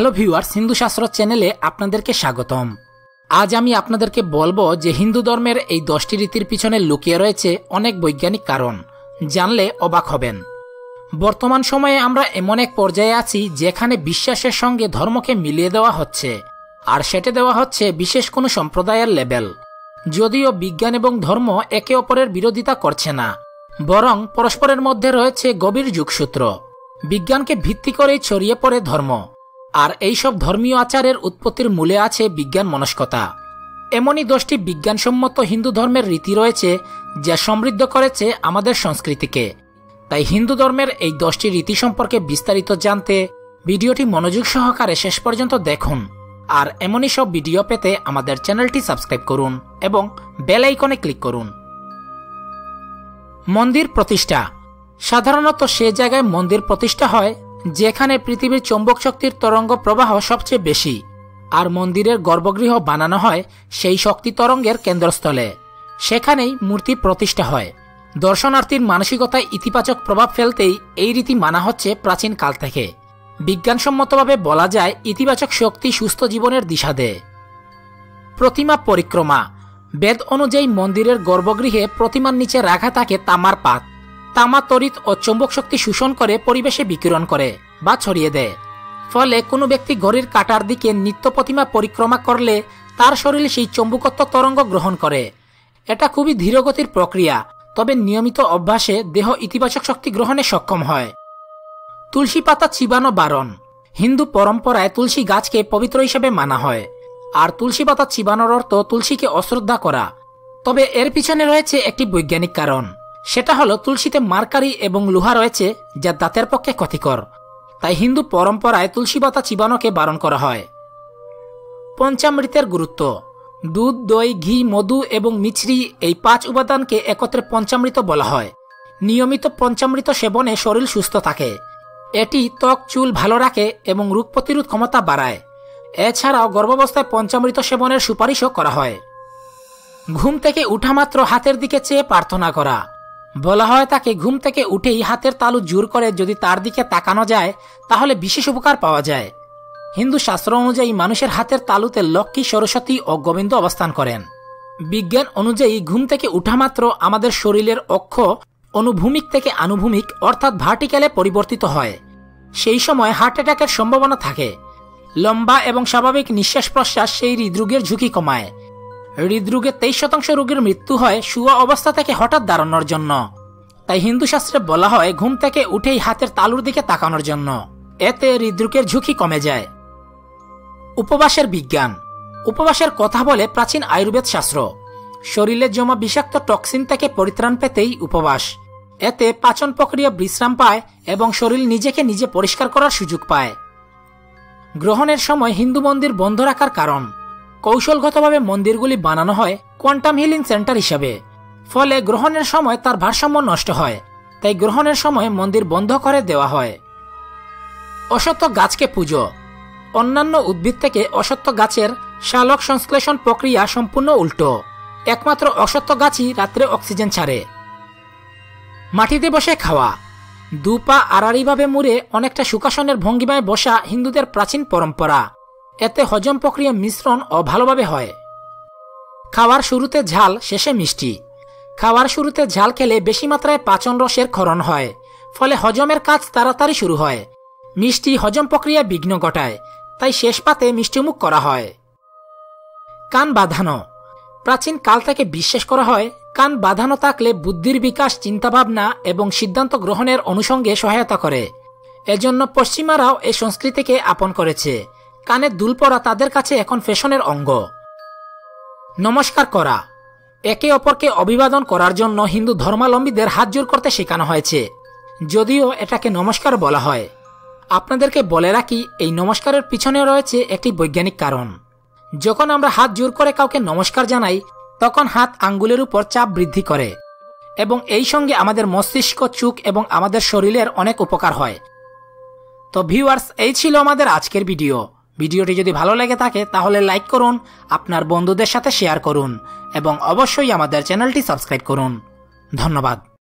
Hello viewers, Hindu শাস্ত্র চ্যানেলে আপনাদেরকে স্বাগতম। আজ আমি আপনাদেরকে বলব যে হিন্দু ধর্মের এই দশটি রীতির পিছনে লুকিয়ে রয়েছে অনেক বৈজ্ঞানিক কারণ। জানলে অবাক হবেন। বর্তমান সময়ে আমরা এমন এক পর্যায়ে আছি যেখানে বিশ্বাসের সঙ্গে ধর্মকে মিলিয়ে দেওয়া হচ্ছে, আর সেটা দেওয়া হচ্ছে বিশেষ কোনো সম্প্রদায়ের লেভেল যদিও বিজ্ঞান এবং ধর্ম একে অপরের বিরোধিতা করছে না, বরং পরস্পরের মধ্যে রয়েছে গভীর যুগসূত্র। বিজ্ঞানকে ভিত্তি করেই ছড়িয়ে পড়ে ধর্ম। আর এইসব ধর্মীয় আচারের উৎপত্তির মূলে আছে বিজ্ঞান মনস্কতা। এমনই দশটি বিজ্ঞানসম্মত হিন্দু ধর্মের রীতি রয়েছে যা সমৃদ্ধ করেছে আমাদের সংস্কৃতিকে। তাই হিন্দু ধর্মের এই দশটি রীতি সম্পর্কে বিস্তারিত জানতে ভিডিওটি মনোযোগ সহকারে শেষ পর্যন্ত দেখুন। আর এমনই সব ভিডিও পেতে আমাদের চ্যানেলটি সাবস্ক্রাইব করুন এবং বেল আইকনে ক্লিক করুন। মন্দির প্রতিষ্ঠা। সাধারণত সে জায়গায় মন্দির প্রতিষ্ঠা হয় যেখানে পৃথিবীর চৌম্বক শক্তির তরঙ্গ প্রবাহ সবচেয়ে বেশি, আর মন্দিরের গর্ভগৃহ বানানো হয় সেই শক্তি তরঙ্গের কেন্দ্রস্থলে। সেখানেই মূর্তি প্রতিষ্ঠা হয়। দর্শনার্থীর মানসিকতায় ইতিবাচক প্রভাব ফেলতেই এই রীতি মানা হচ্ছে প্রাচীন কাল থেকে। বিজ্ঞানসম্মতভাবে বলা যায়, ইতিবাচক শক্তি সুস্থ জীবনের দিশা দেয়। প্রতিমা পরিক্রমা। বেদ অনুযায়ী মন্দিরের গর্ভগৃহে প্রতিমার নিচে রাখা থাকে তামার পাত। তামা তড়িৎ ও চৌম্বক শক্তি শোষণ করে পরিবেশে বিকিরণ করে বা ছড়িয়ে দেয়। ফলে কোনো ব্যক্তি ঘড়ির কাটার দিকে নিত্য প্রতিমা পরিক্রমা করলে তার শরীর সেই চৌম্বকত্ব তরঙ্গ গ্রহণ করে। এটা খুবই ধীরগতির প্রক্রিয়া, তবে নিয়মিত অভ্যাসে দেহ ইতিবাচক শক্তি গ্রহণে সক্ষম হয়। তুলসী পাতা চিবানো বারণ, হিন্দু পরম্পরায় তুলসী গাছকে পবিত্র হিসেবে মানা হয়। আর তুলসী পাতা চিবানোর অর্থ তুলসীকে অশ্রদ্ধা করা, তবে এর পিছনে রয়েছে একটি বৈজ্ঞানিক কারণ। সেটা হলো তুলসীতে মার্কারি এবং লোহা রয়েছে যা দাঁতের পক্ষে ক্ষতিকর। তাই হিন্দু পরম্পরায় তুলসী পাতা চিবানোকে বারণ করা হয়। পঞ্চামৃতের গুরুত্ব। দুধ, দই, ঘি, মধু এবং মিছরি এই পাঁচ উপাদানকে একত্রে পঞ্চামৃত বলা হয়। নিয়মিত পঞ্চামৃত সেবনে শরীর সুস্থ থাকে। এটি ত্বক, চুল ভালো রাখে এবং রোগ প্রতিরোধ ক্ষমতা বাড়ায়। এছাড়াও গর্ভাবস্থায় পঞ্চামৃত সেবনের সুপারিশও করা হয়। ঘুম থেকে উঠা মাত্র হাতের দিকে চেয়ে প্রার্থনা করা। বলা হয় তাকে ঘুম থেকে উঠেই হাতের তালু জোর করে যদি তার দিকে তাকানো যায়, তাহলে বিশেষ উপকার পাওয়া যায়। হিন্দু শাস্ত্র অনুযায়ী মানুষের হাতের তালুতে লক্ষ্মী, সরস্বতী ও গোবিন্দ অবস্থান করেন। বিজ্ঞান অনুযায়ী ঘুম থেকে উঠা মাত্র আমাদের শরীরের অক্ষ অনুভূমিক থেকে আনুভূমিক, অর্থাৎ ভার্টিক্যালে পরিবর্তিত হয়। সেই সময় হার্ট অ্যাটাকের সম্ভাবনা থাকে। লম্বা এবং স্বাভাবিক নিঃশ্বাস প্রশ্বাস সেই হৃদরোগের ঝুঁকি কমায়। হৃদরোগে তেইশ শতাংশ রোগীর মৃত্যু হয় শুয়া অবস্থা থেকে হঠাৎ দাঁড়ানোর জন্য। তাই হিন্দু শাস্ত্রে বলা হয়, ঘুম থেকে উঠেই হাতের তালুর দিকে তাকানোর জন্য। এতে হৃদরোগের ঝুঁকি কমে যায়। উপবাসের বিজ্ঞান। উপবাসের কথা বলে প্রাচীন আয়ুর্বেদ শাস্ত্র। শরীরে জমা বিষাক্ত টক্সিন থেকে পরিত্রাণ পেতেই উপবাস। এতে পাচন প্রক্রিয়া বিশ্রাম পায় এবং শরীর নিজেকে নিজে পরিষ্কার করার সুযোগ পায়। গ্রহণের সময় হিন্দু মন্দির বন্ধ রাখার কারণ। কৌশলগতভাবে মন্দিরগুলি বানানো হয় কোয়ান্টাম হিলিং সেন্টার হিসাবে। ফলে গ্রহণের সময় তার ভারসাম্য নষ্ট হয়, তাই গ্রহণের সময় মন্দির বন্ধ করে দেওয়া হয়। অসত্য গাছকে পুজো। অন্যান্য উদ্ভিদ থেকে অসত্য গাছের শালক সংশ্লেষণ প্রক্রিয়া সম্পূর্ণ উল্টো। একমাত্র অসত্য গাছই রাত্রে অক্সিজেন ছাড়ে। মাটিতে বসে খাওয়া। দু পা আড়াড়িভাবে মুড়ে অনেকটা সুকাসনের ভঙ্গিমায় বসা হিন্দুদের প্রাচীন পরম্পরা। এতে হজম প্রক্রিয়া মিশ্রণ ও ভালোভাবে হয়। খাওয়ার শুরুতে ঝাল, শেষে মিষ্টি। খাওয়ার শুরুতে ঝাল খেলে বেশি মাত্রায় পাচন রসের ক্ষরণ হয়, ফলে হজমের কাজ তাড়াতাড়ি শুরু হয়। মিষ্টি হজম প্রক্রিয়া বিঘ্ন ঘটায়, তাই শেষ পাতে মিষ্টিমুখ করা হয়। কান বাঁধানো। প্রাচীন কাল থেকে বিশ্বাস করা হয়, কান বাঁধানো থাকলে বুদ্ধির বিকাশ, চিন্তাভাবনা এবং সিদ্ধান্ত গ্রহণের অনুষঙ্গে সহায়তা করে। এজন্য পশ্চিমারাও এই সংস্কৃতিকে আপন করেছে। কানে দুল পরা তাদের কাছে এখন ফ্যাশনের অঙ্গ। নমস্কার করা। একে অপরকে অভিবাদন করার জন্য হিন্দু ধর্মাবলম্বীদের হাত জোর করতে শেখানো হয়েছে। যদিও এটাকে নমস্কার বলা হয়। আপনাদেরকে বলে রাখি, এই নমস্কারের পিছনে রয়েছে একটি বৈজ্ঞানিক কারণ। যখন আমরা হাত জোর করে কাউকে নমস্কার জানাই, তখন হাত আঙ্গুলের উপর চাপ বৃদ্ধি করে এবং এই সঙ্গে আমাদের মস্তিষ্ক চুক এবং আমাদের শরীরের অনেক উপকার হয়। তো ভিউয়ার্স, এই ছিল আমাদের আজকের ভিডিও। ভিডিওটি যদি ভালো লেগে থাকে, তাহলে লাইক করুন, আপনার বন্ধুদের সাথে শেয়ার করুন, এবং অবশ্যই আমাদের চ্যানেলটি সাবস্ক্রাইব করুন। ধন্যবাদ।